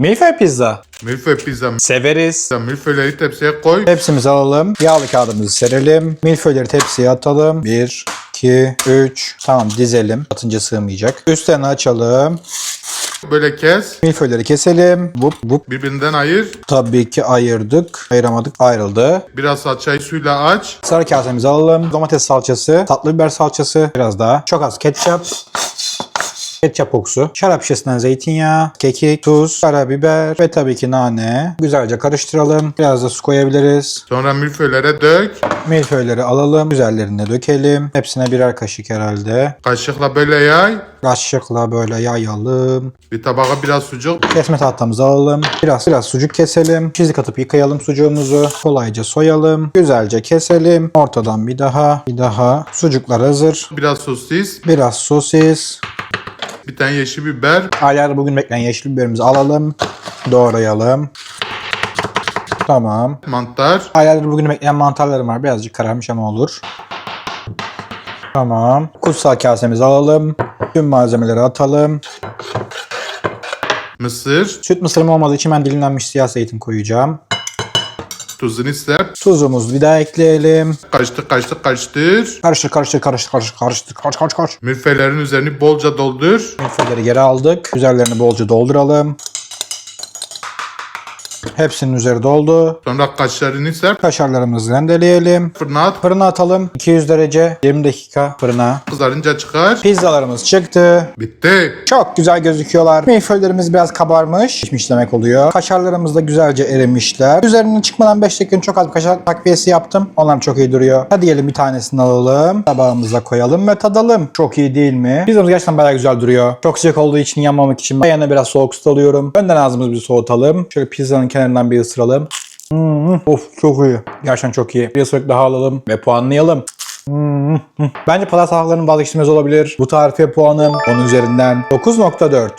Milföy pizza. Milföy pizza. Severiz. Milföyleri tepsiye koy. Tepsimizi alalım. Yağlı kağıdımızı serelim. Milföyleri tepsiye atalım. 1, 2, 3. Tamam dizelim. Atınca sığmayacak. Üstlerini açalım. Böyle kes. Milföyleri keselim. Vup vup. Birbirinden ayır. Tabii ki ayırdık. Ayıramadık. Ayrıldı. Biraz salçayı suyla aç. Sarı kasemizi alalım. Domates salçası, tatlı biber salçası, biraz daha. Çok az ketçap. Ketçap kokusu. Şarap şişesinden zeytinyağı, kekik, tuz, karabiber ve tabii ki nane. Güzelce karıştıralım. Biraz da su koyabiliriz. Sonra milföylere dök. Milföyleri alalım. Üzerlerine dökelim. Hepsine birer kaşık herhalde. Kaşıkla böyle yay. Kaşıkla böyle yayalım. Bir tabağa biraz sucuk. Kesme tahtamızı alalım. Biraz biraz sucuk keselim. Çizik atıp yıkayalım sucuğumuzu. Kolayca soyalım. Güzelce keselim. Ortadan bir daha. Bir daha. Sucuklar hazır. Biraz sosis. Biraz sosis. Bir tane yeşil biber. Aylarda bugün bekleyen yeşil biberimizi alalım. Doğrayalım. Tamam. Mantar. Aylarda bugün bekleyen mantarlarım var. Birazcık kararmış ama olur. Tamam. Kutsal kasemizi alalım. Tüm malzemeleri atalım. Mısır. Süt mısırım olmadığı için ben dilimlenmiş siyah zeytin koyacağım. Tuzunu serp. Tuzumuzu bir daha ekleyelim. Karıştır karıştır karıştır. Karıştır karıştır karıştır karıştır karıştır karış karış karış. Milföylerin üzerini bolca doldur. Milföyleri geri aldık. Üzerlerini bolca dolduralım. Hepsinin üzeri doldu. Sonra kaşarını serp. Kaşarlarımızı rendeleyelim. Fırına at. Fırına atalım. 200 derece 20 dakika fırına. Kızarınca çıkar. Pizzalarımız çıktı. Bitti. Çok güzel gözüküyorlar. Milföylerimiz biraz kabarmış. Pişmiş demek oluyor. Kaşarlarımız da güzelce erimişler. Üzerine çıkmadan 5 dakika çok az kaşar takviyesi yaptım. Onlar çok iyi duruyor. Hadi yiyelim bir tanesini alalım. Tabağımıza koyalım ve tadalım. Çok iyi değil mi? Pizzamız gerçekten bayağı güzel duruyor. Çok sıcak olduğu için yanmamak için ben yanına biraz soğuk su alıyorum. Önden ağzımızı bir soğutalım. Şöyle pizzanın kenarından bir ısıralım. Hmm, of çok iyi. Gerçekten çok iyi. Bir ısırık daha alalım ve puanlayalım. Hmm. Bence pazar sabahlarının vazgeçilmez olabilir. Bu tarife puanım 10 üzerinden 9.4.